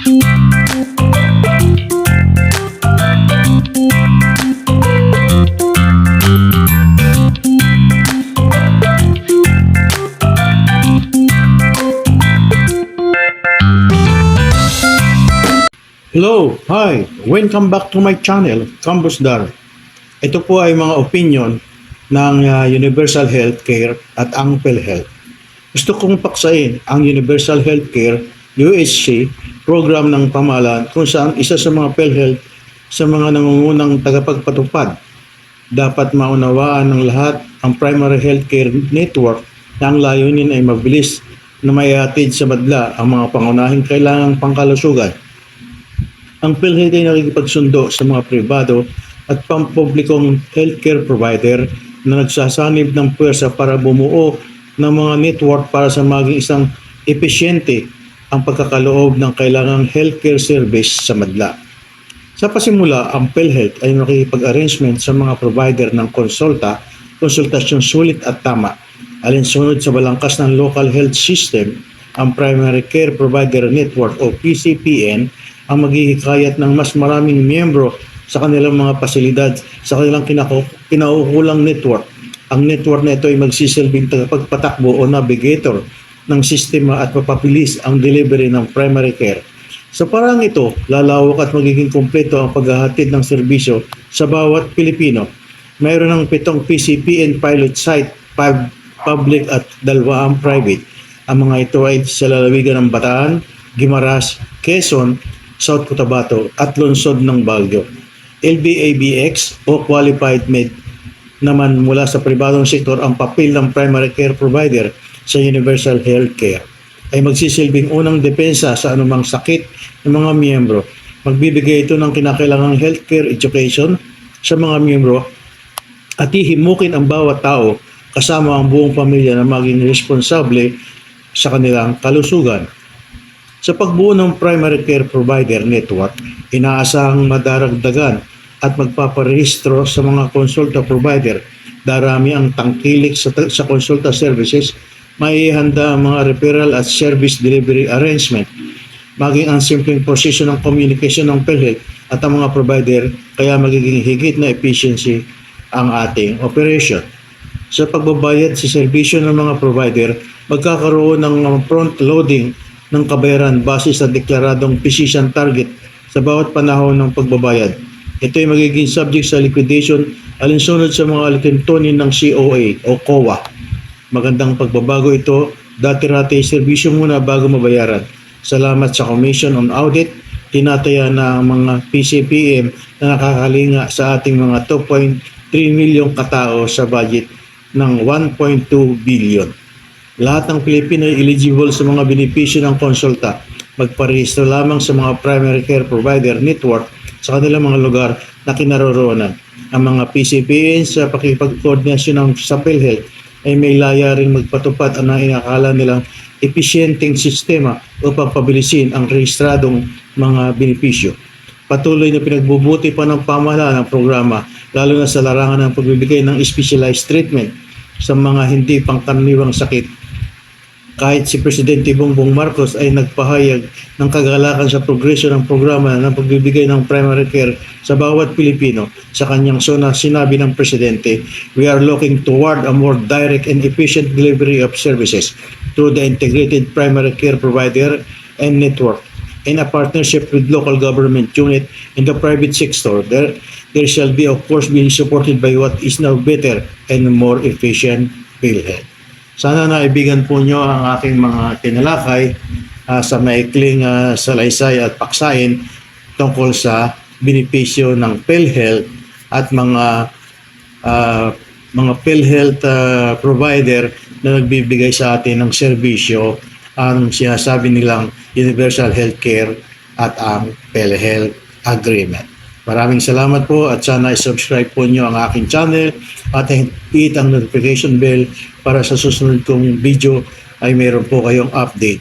Hello, hi, welcome back to my channel, Campus Dar. Ito po ay mga opinion ng uh, Universal Healthcare at ang PhilHealth. Gusto kong paksain ang Universal Healthcare USC program ng pamahalaan kung saan isa sa mga PhilHealth sa mga nangungunang tagapagpatupad. Dapat maunawaan ng lahat ang primary healthcare network na ang layunin ay mabilis na maihatid sa madla ang mga pangunahing kailangang pangkalusugan ang PhilHealth ay nakikipagsundo sa mga pribado at pampublikong healthcare provider na nagsasanib ng pwersa para bumuo ng mga network para sa maging isang epesyente ang pagkakaloob ng kailangang healthcare service sa madla. Sa pasimula, ang PhilHealth ay nakikipag-arrangement sa mga provider ng konsulta, konsultasyon sulit at tama. Alinsunod sa balangkas ng local health system, ang Primary Care Provider Network o PCPN ang maghihikayat ng mas maraming miyembro sa kanilang mga pasilidad sa kanilang kinaukulang network. Ang network na ito ay magsisilbing tagapagpatakbo o navigator ng sistema at papabilis ang delivery ng primary care. Sa parang ito, lalawak at magiging kumpleto ang paghahatid ng serbisyo sa bawat Pilipino. Mayroon ng pitong PCPN pilot site, 5 public at dalawa ang private. Ang mga ito ay sa lalawigan ng Bataan, Gimaras, Quezon, South Cotabato at lungsod ng Baguio. LBABX o Qualified Med naman mula sa pribadong sektor ang papel ng primary care provider sa universal health care ay magsisilbing unang depensa sa anumang sakit ng mga miyembro. Magbibigay ito ng kinakailangang healthcare education sa mga miyembro at hihimukin ang bawat tao kasama ang buong pamilya na maging responsable sa kanilang kalusugan. Sa pagbuo ng primary care provider network, inaasahang madaragdagan at magpaparehistro sa mga konsulta provider. Darami ang tangkilik sa, sa konsulta services, maihanda ang mga referral at service delivery arrangement, maging ang simpleng proseso ng communication ng PhilHealth at ang mga provider, kaya magiging higit na efficiency ang ating operation. Sa pagbabayad sa serbisyo ng mga provider, magkakaroon ng front loading ng kabayaran base sa deklaradong physician target sa bawat panahon ng pagbabayad. Ito ay magiging subject sa liquidation alinsunod sa mga alituntunin ng COA o COA. Magandang pagbabago ito, dati-rati serbisyo muna bago mabayaran. Salamat sa Commission on Audit, tinataya na ang mga PCPM na nakakalinga sa ating mga 2.3 milyong katao sa budget ng 1.2 billion. Lahat ng Pilipino ay eligible sa mga benepisyo ng konsulta. Magparehistro lamang sa mga primary care provider network sa kanilang mga lugar na kinaroroonan. Ang mga PCPN sa pakipagkoordinasyon ng sa PhilHealth ay may layering magpatupad ang inakala nilang episyenteng sistema upang pabilisin ang rehistradong mga benepisyo. Patuloy na pinagbubuti pa ng pamahalaan ang programa lalo na sa larangan ng pagbibigay ng specialized treatment sa mga hindi pangkaraniwang sakit kahit si Presidente Bongbong Marcos ay nagpahayag ng kagalakan sa progresyo ng programa ng pagbibigay ng primary care sa bawat Pilipino sa kanyang sona sinabi ng Presidente, we are looking toward a more direct and efficient delivery of services through the integrated primary care provider and network in a partnership with local government unit in the private sector. There, there shall be of course being supported by what is now better and more efficient PhilHealth. Sana naibigan po nyo ang aking mga tinalakay uh, sa maikling uh, salaysay at paksain tungkol sa benepisyo ng PhilHealth at mga uh, mga PhilHealth uh, provider na nagbibigay sa atin ng serbisyo ang sinasabi nilang Universal Healthcare at ang PhilHealth Agreement. Maraming salamat po at sana i-subscribe po nyo ang aking channel at hit ang notification bell para sa susunod kong video ay meron po kayong update